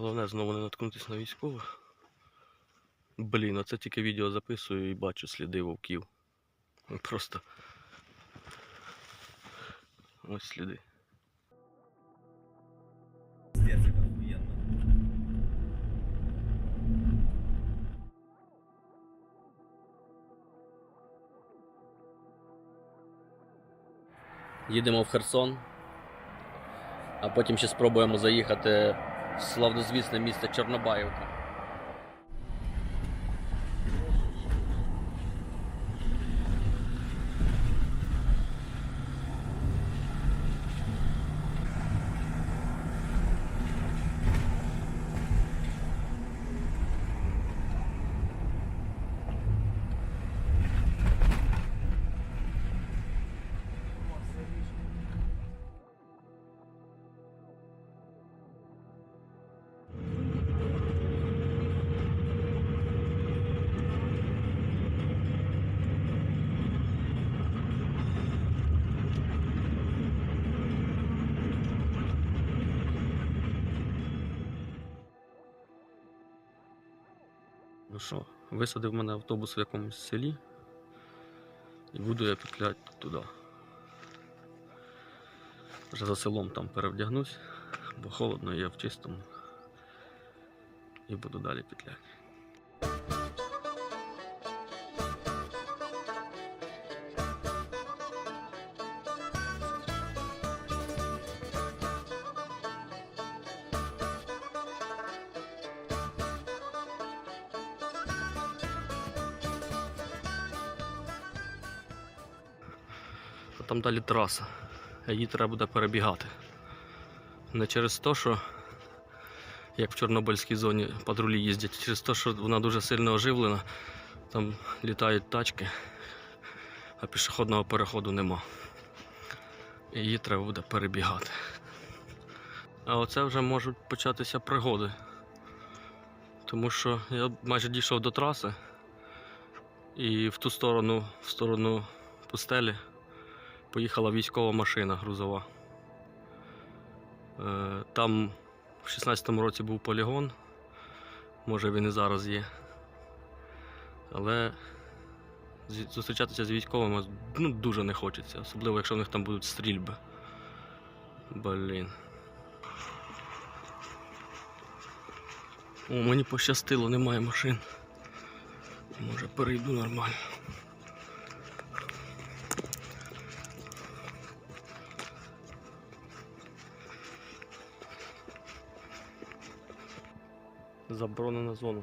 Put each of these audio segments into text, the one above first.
Головне знову не наткнутися на військових. Блін, оце тільки відео записую і бачу сліди вовків. Просто. Ось сліди. Їдемо в Херсон, а потім ще спробуємо заїхати славнозвісне місто Чорнобаївка. Висадив мене автобус в якомусь селі і буду я петляти туди. Вже за селом там перевдягнусь, бо холодно, я в чистому. І буду далі петляти. Там далі траса. Її треба буде перебігати. Не через те, що як в Чорнобильській зоні патрулі їздять, а через те, що вона дуже сильно оживлена, там літають тачки, а пішохідного переходу нема. Її треба буде перебігати. А оце вже можуть початися пригоди. Тому що я майже дійшов до траси і в ту сторону, в сторону пустелі, поїхала військова машина грузова. Е, Там в 16-му році був полігон, може він і зараз є. Але зустрічатися з військовими ну, дуже не хочеться, особливо якщо в них там будуть стрільби. Блін. О, мені пощастило, немає машин. Може перейду нормально. Заборонена зона.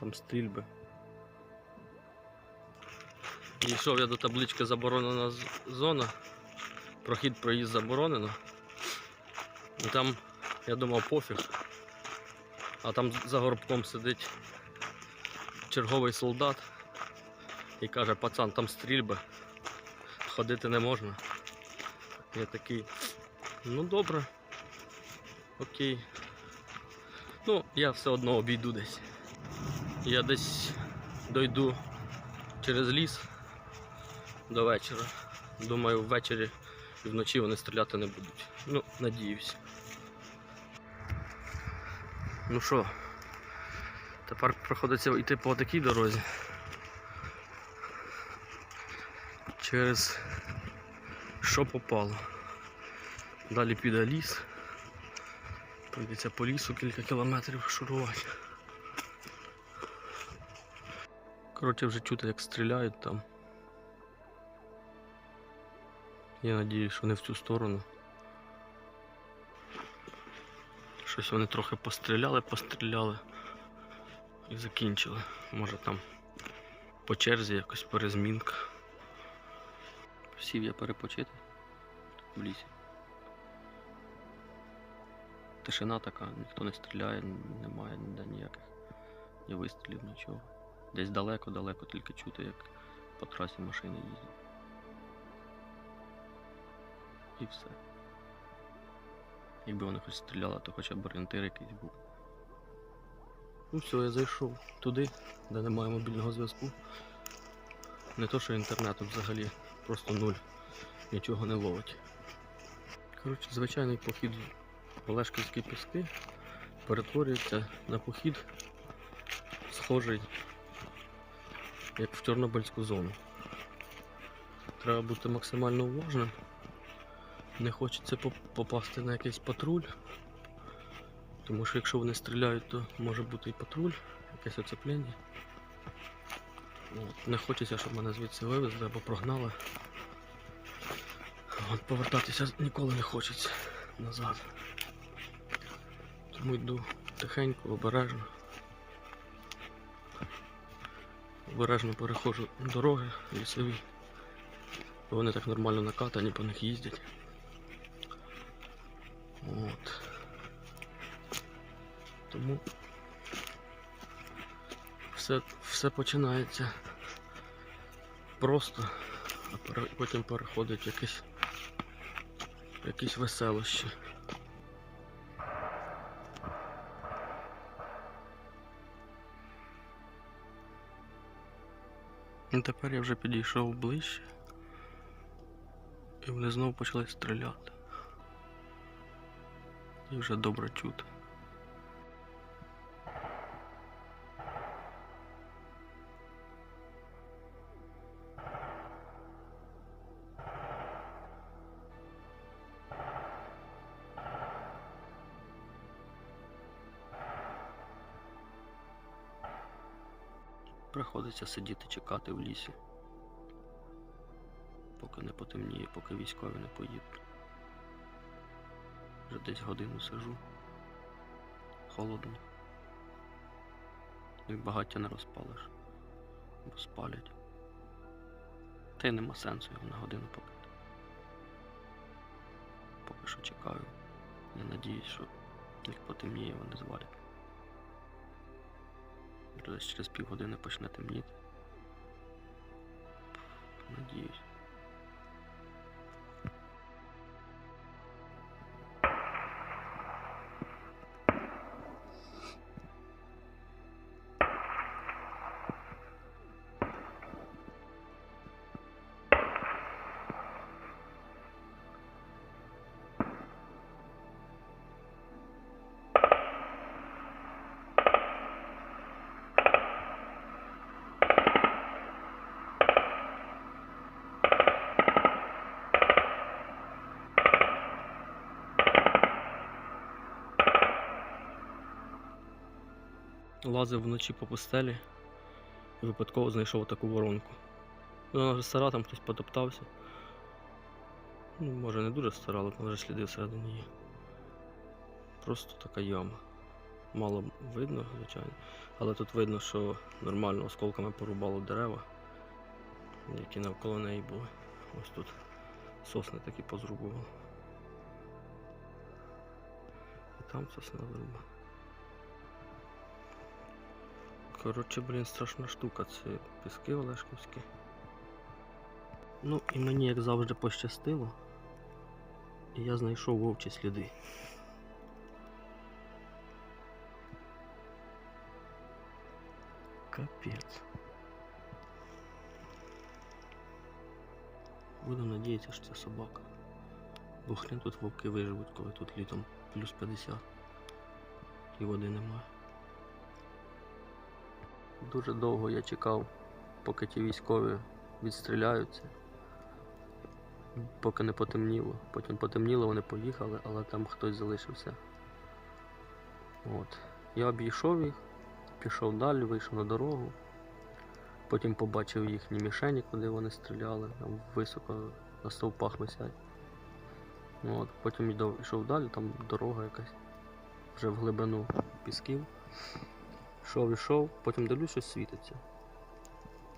Там стрільби. Дійшов я до таблички заборонена зона. Прохід проїзд заборонено. І там, я думав, пофіг. А там за горбком сидить черговий солдат і каже, пацан, там стрільби, ходити не можна. Я такий, ну добре, окей. Ну, я все одно обійду десь. Я десь дойду через ліс до вечора. Думаю, ввечері і вночі вони стріляти не будуть. Ну, надіюсь. Ну що, тепер приходиться йти по такій дорозі. Через що попало. Далі піде ліс. Прийдеться по лісу кілька кілометрів шурувати. Коротше, вже чути, як стріляють там. Я надіюсь, що не в цю сторону. Щось вони трохи постріляли, постріляли і закінчили. Може там по черзі якось перезмінка. Сів я перепочити в лісі. Тишина така, ніхто не стріляє, немає ніде ніяких ні вистрілів, нічого. Десь далеко-далеко тільки чути, як по трасі машини їздять. І все. Якби вони хоч стріляли, то хоча б орієнтир якийсь був. Ну все, я зайшов туди, де немає мобільного зв'язку. Не то, що інтернету взагалі, просто нуль. Нічого не ловить. Коротше, звичайний похід Олешківські піски. перетворюється на похід, схожий як в Чорнобильську зону. Треба бути максимально уважним. Не хочеться попасти на якийсь патруль. Тому що якщо вони стріляють, то може бути і патруль, якесь оцеплення. Не хочеться, щоб мене звідси вивезли або прогнали. От повертатися ніколи не хочеться назад. Тому йду тихенько, обережно. Обережно переходжу дороги лісові. Вони так нормально накатані, по них їздять. От. Тому все, все починається просто, а потім переходить в якесь, якісь веселощі. І тепер я вже підійшов ближче. І вони знову почали стріляти. І вже добре чути. Приходиться сидіти чекати в лісі. Поки не потемніє, поки військові не поїдуть. Вже десь годину сижу. Холодно. І багаття не розпалиш. Бо спалять. Та й нема сенсу його на годину покити. Поки що чекаю. Я надіюсь, що як потемніє, вони звалять. Десь через півгодини почне темніти. Надіюсь. Лазив вночі по пустелі і випадково знайшов таку воронку. Вона вже стара, там хтось потоптався. Ну, може не дуже стара, але там вже сліди всередині є. Просто така яма. Мало видно, звичайно. Але тут видно, що нормально осколками порубало дерева, які навколо неї були. Ось тут сосни такі позрубували. І там сосна вируба. Коротше, блін, страшна штука. Це піски Олешківські. Ну і мені, як завжди, пощастило. І я знайшов вовчі сліди. Капець. Буду надіятися, що це собака. Бо хрен тут вовки виживуть, коли тут літом плюс 50 і води немає. Дуже довго я чекав, поки ті військові відстріляються. Поки не потемніло. Потім потемніло, вони поїхали, але там хтось залишився. От. Я обійшов їх, пішов далі, вийшов на дорогу. Потім побачив їхні мішені, куди вони стріляли, там високо на стовпах висять. От. Потім йшов далі, там дорога якась, вже в глибину пісків. Йшов, ішов, потім дивлюсь, щось світиться.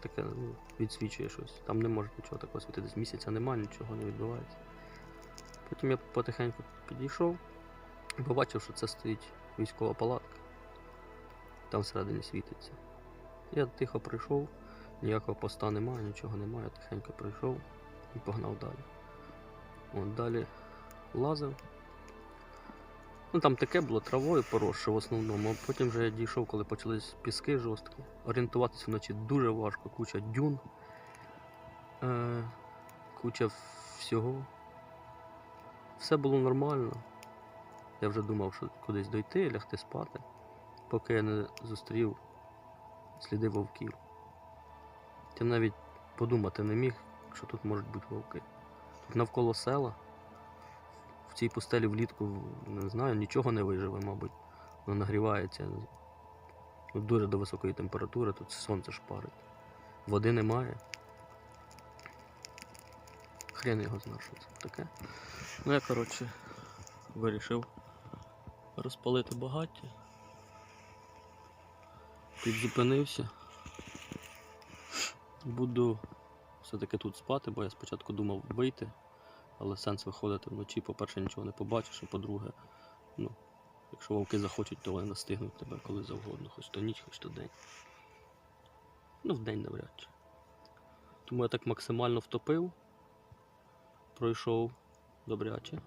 Таке ну, відсвічує щось. Там не може нічого такого світитись. Місяця немає, нічого не відбувається. Потім я потихеньку підійшов і побачив, що це стоїть військова палатка. Там всередині світиться. Я тихо прийшов, ніякого поста немає, нічого немає, тихенько прийшов і погнав далі. От далі лазив. Ну там таке було травою поросше в основному, а потім вже я дійшов, коли почались піски жорсткі. Орієнтуватися вночі дуже важко, куча дюн, е, куча всього. Все було нормально. Я вже думав, що кудись дойти, лягти спати, поки я не зустрів сліди вовків. Ти навіть подумати не міг, що тут можуть бути вовки. Тут навколо села, цій пустелі влітку, не знаю, нічого не виживе, мабуть. Воно нагрівається ну, дуже до високої температури, тут сонце шпарить. Води немає. Хрен його знає, що це таке. Ну я, коротше, вирішив розпалити багаття. Підзупинився. Буду все-таки тут спати, бо я спочатку думав вийти, але сенс виходити вночі, по-перше, нічого не побачиш, а по-друге, ну, якщо вовки захочуть, то вони настигнуть тебе коли завгодно, хоч то ніч, хоч то день. Ну, в день навряд чи. Тому я так максимально втопив, пройшов добряче.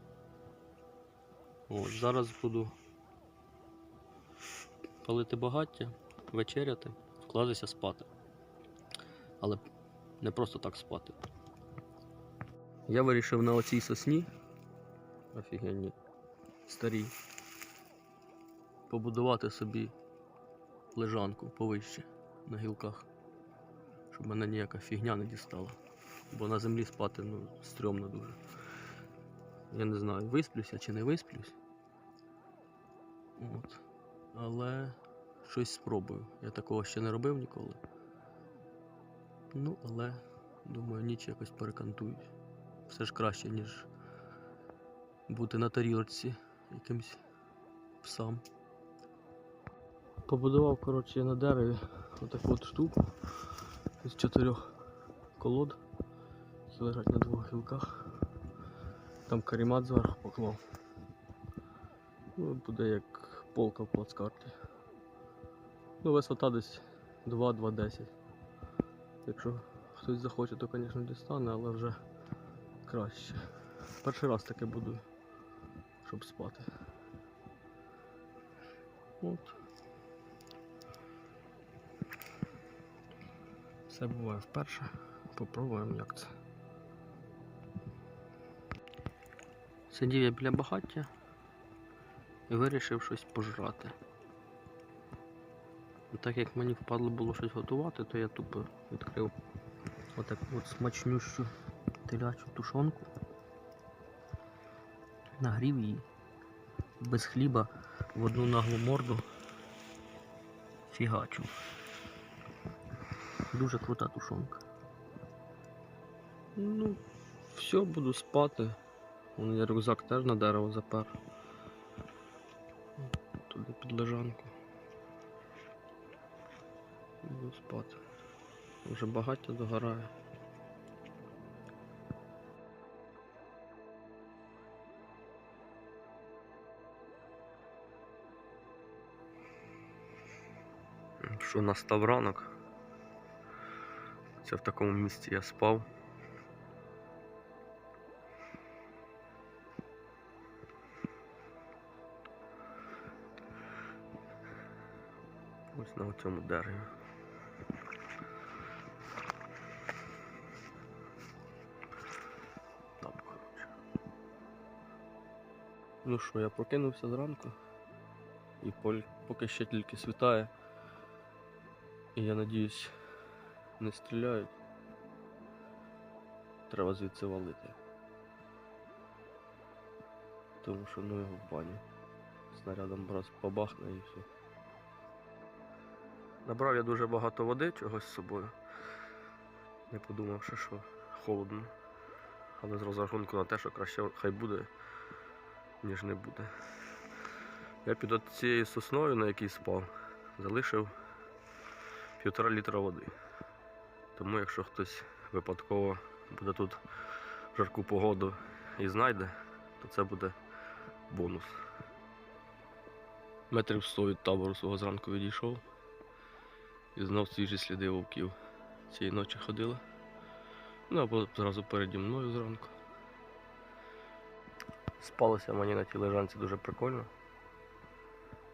От, зараз буду палити багаття, вечеряти, вкладатися спати. Але не просто так спати. Я вирішив на оцій сосні, офігенні, старій, побудувати собі лежанку повище на гілках, щоб мене ніяка фігня не дістала. Бо на землі спати ну, стрьомно дуже. Я не знаю, висплюся чи не висплюсь. От. Але щось спробую. Я такого ще не робив ніколи. Ну, але думаю, ніч якось перекантуюсь. Все ж краще, ніж бути на тарілочці якимсь псам. Побудував, коротше, на дереві отаку от штуку з чотирьох колод, які лежать на двох гілках. Там карімат зверху поклав. Ну, буде як полка в плацкарті. Ну, висота десь 2-2,10. Якщо хтось захоче, то, звісно, дістане, але вже краще. Перший раз таке буду, щоб спати. От. Все буває вперше. Попробуємо як це. Сидів я біля багаття і вирішив щось пожрати. І Так як мені впадло було щось готувати, то я тупо відкрив отаку от смачнющу телячу тушонку. Нагрів її без хліба в одну наглу морду фігачу. Дуже крута тушонка. Ну, все, буду спати. Вон я рюкзак теж на дерево запер. Туди під лежанку. Буду спати. Вже багаття догорає. Що настав ранок. Це в такому місці я спав. Ось на цьому дереві. Там, коротше. Ну що, я прокинувся зранку і поки ще тільки світає. Я надіюсь, не стріляють. Треба звідси валити. Тому що ну його в баню. Снарядом раз побахне і все. Набрав я дуже багато води чогось з собою. Не подумавши, що холодно. Але з розрахунку на те, що краще хай буде, ніж не буде. Я під цією сосною, на якій спав, залишив півтора літра води. Тому якщо хтось випадково буде тут жарку погоду і знайде, то це буде бонус. Метрів 100 від табору свого зранку відійшов. І знов свіжі сліди вовків цієї ночі ходили. Ну або зразу переді мною зранку. Спалося мені на тій лежанці дуже прикольно.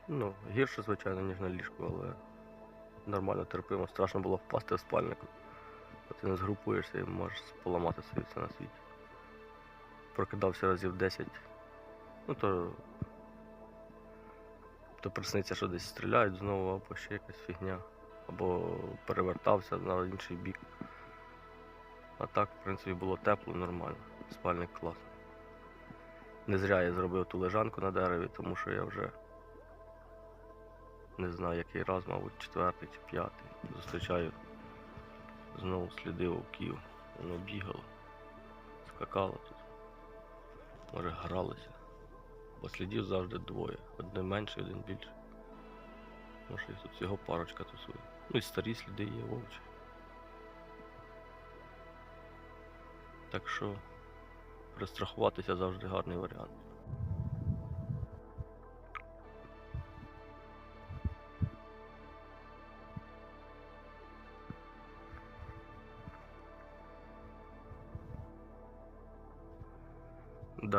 Ну, гірше, звичайно, ніж на ліжку, але нормально терпимо. Страшно було впасти в спальник. Бо ти не згрупуєшся і можеш поламати собі все на світі. Прокидався разів 10. Ну то То присниться, що десь стріляють знову, або ще якась фігня. Або перевертався на інший бік. А так, в принципі, було тепло, нормально. Спальник клас. Не зря я зробив ту лежанку на дереві, тому що я вже не знаю який раз, мабуть, четвертий чи п'ятий. Зустрічаю знову сліди вовків. Воно бігало, скакало тут. Може гралося. Бо слідів завжди двоє. Один менший, один більший. Може тут всього парочка тусує. Ну і старі сліди є вовчі. Так що пристрахуватися завжди гарний варіант.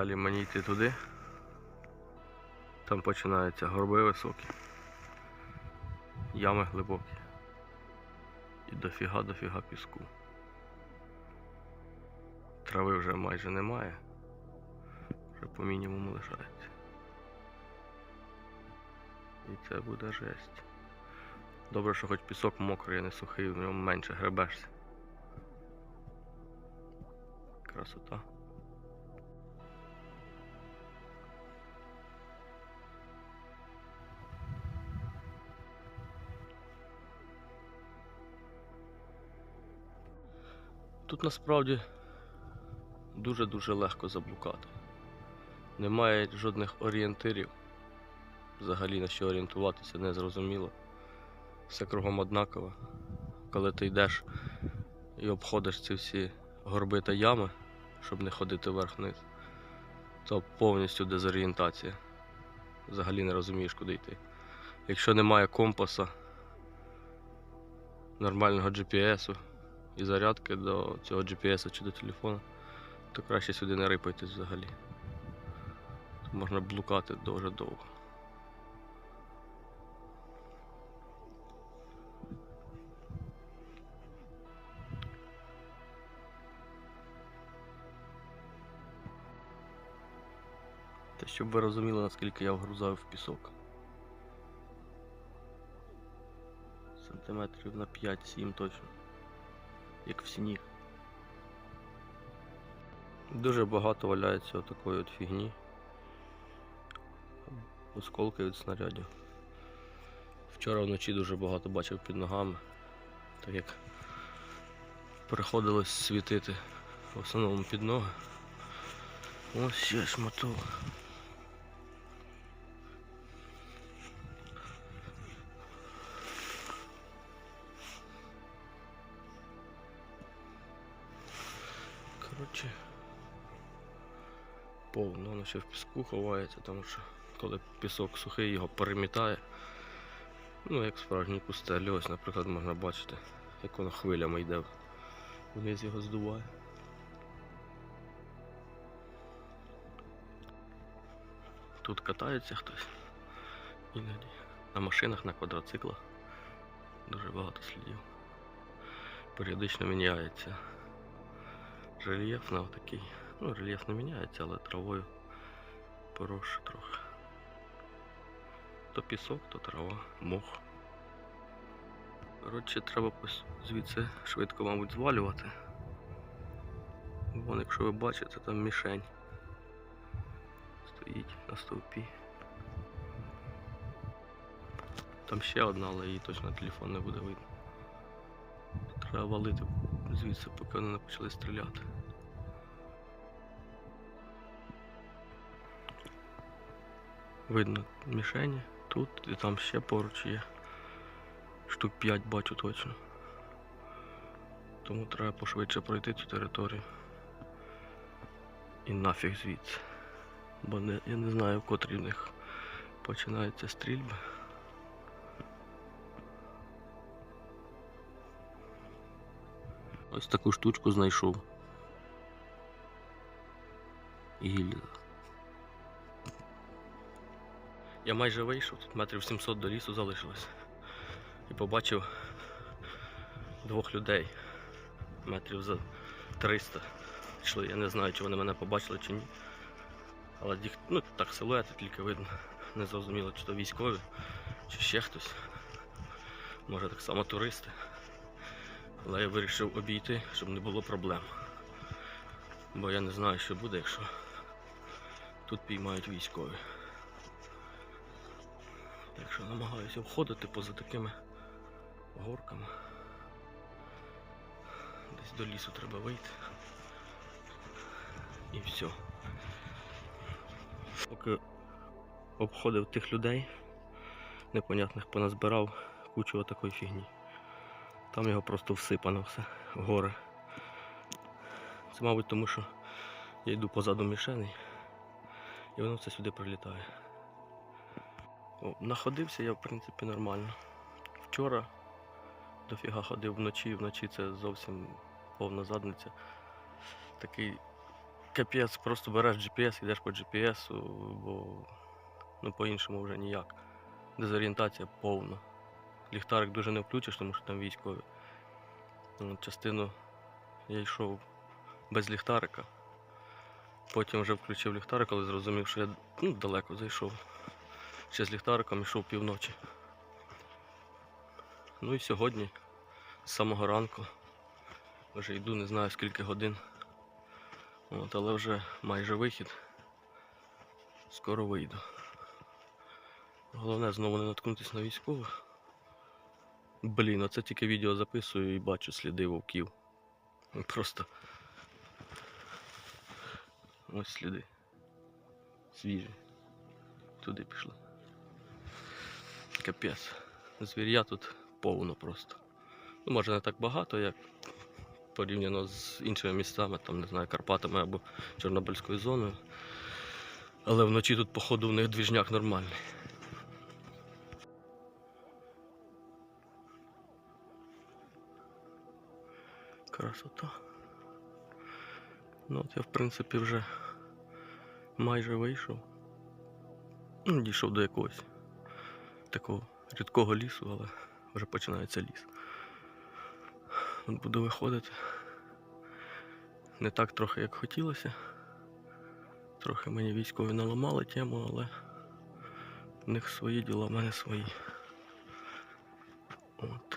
Далі мені йти туди. Там починаються горби високі, ями глибокі. І дофіга дофіга піску. Трави вже майже немає. Вже по мінімуму лишається. І це буде жесть. Добре, що хоч пісок мокрий, а не сухий, в ньому менше гребешся. Красота. Тут насправді дуже-дуже легко заблукати. Немає жодних орієнтирів. Взагалі на що орієнтуватися не зрозуміло. Все кругом однаково. Коли ти йдеш і обходиш ці всі горби та ями, щоб не ходити вверх-вниз, то повністю дезорієнтація. Взагалі не розумієш, куди йти. Якщо немає компаса, нормального GPS і зарядки до цього GPS чи до телефона, то краще сюди не рипайтесь взагалі. Тут можна блукати дуже довго. Та щоб ви розуміли, наскільки я вгрузав в пісок. Сантиметрів на 5-7 точно. Як в сніг. Дуже багато валяється такої от фігні. Осколки від снарядів. Вчора вночі дуже багато бачив під ногами, так як приходилось світити в основному під ноги. Ось ще шматок. Коротше, повно воно ще в піску ховається, тому що коли пісок сухий, його перемітає. Ну, як справжній пустелі, ось, наприклад, можна бачити, як воно хвилями йде вниз його здуває. Тут катається хтось іноді. На машинах, на квадроциклах. Дуже багато слідів. Періодично міняється рельєф на такий. Ну, рельєф не міняється, але травою поросше трохи. То пісок, то трава, мох. Коротше, треба звідси швидко, мабуть, звалювати. Вон, якщо ви бачите, там мішень стоїть на стовпі. Там ще одна, але її точно телефон не буде видно. Треба валити звідси, поки вони не почали стріляти. Видно мішені тут і там ще поруч є. Штук 5 бачу точно. Тому треба пошвидше пройти цю територію. І нафіг звідси. Бо не, я не знаю, в котрій в них починаються стрільби. Ось таку штучку знайшов. Гільза. Я майже вийшов, тут метрів 700 до лісу залишилось. І побачив двох людей. Метрів за 300 йшли. Я не знаю, чи вони мене побачили чи ні. Але ну так силуети тільки видно. Не зрозуміло, чи то військові, чи ще хтось. Може так само туристи. Але я вирішив обійти, щоб не було проблем. Бо я не знаю, що буде, якщо тут піймають військові. Так що намагаюся обходити поза такими горками. Десь до лісу треба вийти. І все. Поки обходив тих людей, непонятних поназбирав кучу такої фігні. Там його просто всипано все, в гори. Це, мабуть, тому що я йду позаду мішени і воно все сюди прилітає. О, находився я, в принципі, нормально. Вчора дофіга ходив вночі, вночі це зовсім повна задниця. Такий капець, просто береш GPS, йдеш по GPS, бо ну, по-іншому вже ніяк. Дезорієнтація повна. Ліхтарик дуже не включиш, тому що там військові. Ну, Частину я йшов без ліхтарика. Потім вже включив ліхтарик, коли зрозумів, що я ну, далеко зайшов. Ще з ліхтариком йшов півночі. Ну і сьогодні, з самого ранку, вже йду, не знаю скільки годин. От, але вже майже вихід. Скоро вийду. Головне знову не наткнутися на військових. Блін, оце тільки відео записую і бачу сліди вовків. Просто ось сліди. Свіжі. Туди пішли. Капець. Звір'я тут повно просто. Ну, може не так багато, як порівняно з іншими містами, там, не знаю, Карпатами або Чорнобильською зоною. Але вночі тут, походу, в них двіжняк нормальний. Красота. Ну от я в принципі вже майже вийшов. Ну, дійшов до якогось такого рідкого лісу, але вже починається ліс. От буду виходити. Не так трохи, як хотілося. Трохи мені військові наламали тему, але в них свої діла, в мене свої. От.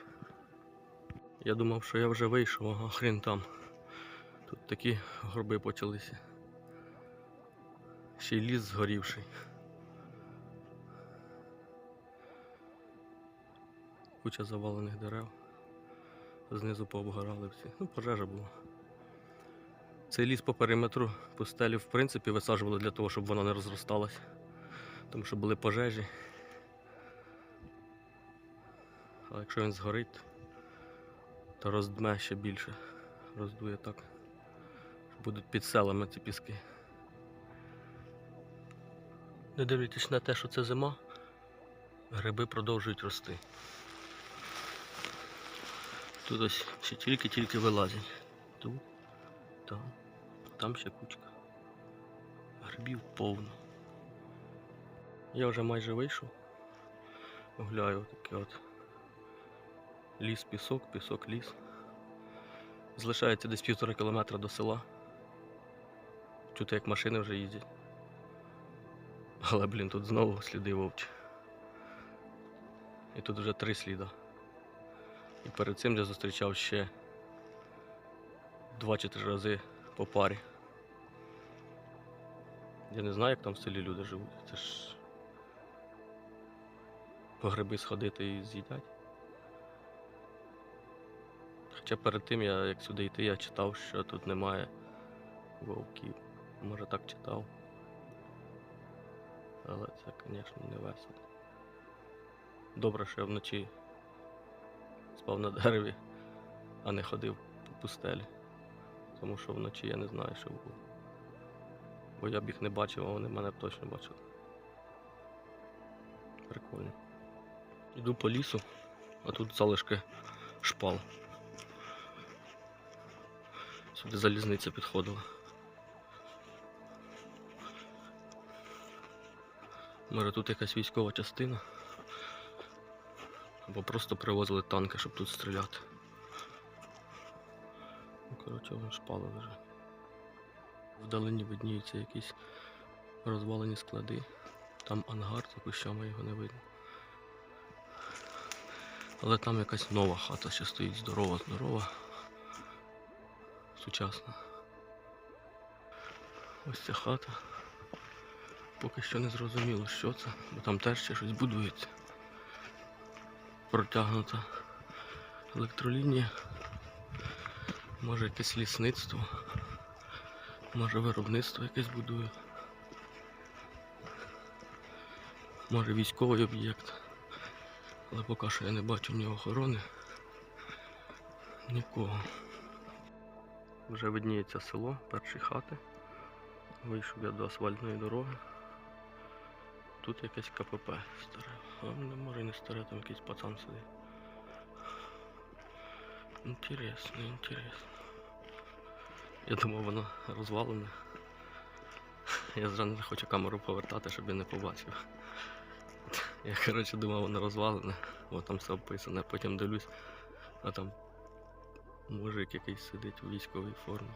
Я думав, що я вже вийшов, а хрін там. Тут такі горби почалися. Ще й ліс згорівший. Куча завалених дерев. Знизу пообгорали всі. Ну, пожежа була. Цей ліс по периметру пустелі, в принципі, висаджували для того, щоб воно не розросталося. Тому що були пожежі. А якщо він згорить, то роздме ще більше. Роздує так. що Будуть під селами ці піски. Не дивлячись на те, що це зима, гриби продовжують рости. Тут ось ще тільки-тільки вилазять. Тут, там, там ще кучка. Грибів повно. Я вже майже вийшов. Гуляю таке от. Ліс, пісок, пісок, ліс. Залишається десь півтора кілометра до села. Чути, як машини вже їздять. Але, блін, тут знову сліди вовчі. І тут вже три сліда. І перед цим я зустрічав ще два чи три рази по парі. Я не знаю, як там в селі люди живуть. Це ж по гриби сходити і з'їдять. Хоча перед тим, я, як сюди йти, я читав, що тут немає вовків. Може так читав. Але це, звісно, не весело. Добре, що я вночі спав на дереві, а не ходив по пустелі. Тому що вночі я не знаю, що було. Бо я б їх не бачив, а вони мене б точно бачили. Прикольно. Йду по лісу, а тут залишки шпал. Сюди залізниця підходила. Може тут якась військова частина. Або просто привозили танки, щоб тут стріляти. Ну, коротше, вони шпали лежать. Вдалині видніються якісь розвалені склади. Там ангар за кущами його не видно. Але там якась нова хата ще стоїть здорова, здорова. Сучасна. Ось ця хата. Поки що не зрозуміло, що це, бо там теж ще щось будується. Протягнута електролінія. Може якесь лісництво. Може виробництво якесь будує. Може військовий об'єкт. Але поки що я не бачу ні охорони, нікого. Вже видніється село, перші хати. Вийшов я до асфальтної дороги. Тут якесь КПП старе. А не може не старе, там якийсь пацан сидить. Інтересно, інтересно. Я думав, воно розвалене. Я зразу не хочу камеру повертати, щоб я не побачив. Я, коротше, думав, воно розвалене, бо там все описане, потім дивлюсь, а там мужик якийсь сидить у військовій формі.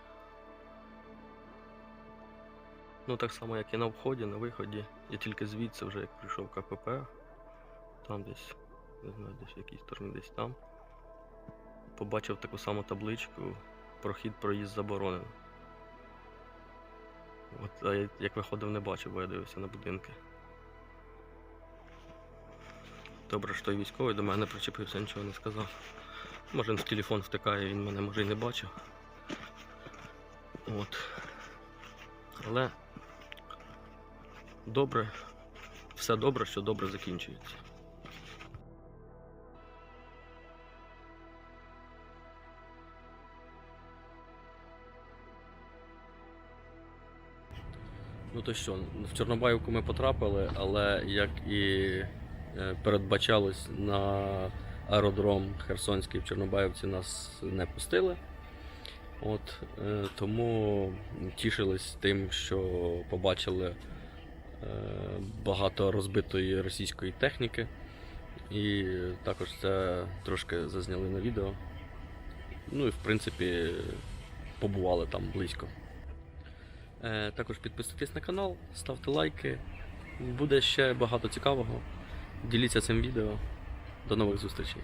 Ну так само, як і на вході, на виході. Я тільки звідси вже як прийшов КПП, там десь, не знаю, десь в якій стороні, десь там. Побачив таку саму табличку прохід проїзд заборонено. От, а я як виходив, не бачив, бо я дивився на будинки. Добре, що той військовий до мене причепився, нічого не сказав. Може в телефон втикає, він мене може і не бачив. От. Але добре, все добре, що добре закінчується. Ну то що, в Чорнобаївку ми потрапили, але як і е, передбачалось на аеродром Херсонський в Чорнобаївці нас не пустили. От, е, тому тішились тим, що побачили е, багато розбитої російської техніки. І також це трошки зазняли на відео. Ну і в принципі побували там близько. Е, Також підписуйтесь на канал, ставте лайки. Буде ще багато цікавого. Діліться цим відео. До нових зустрічей.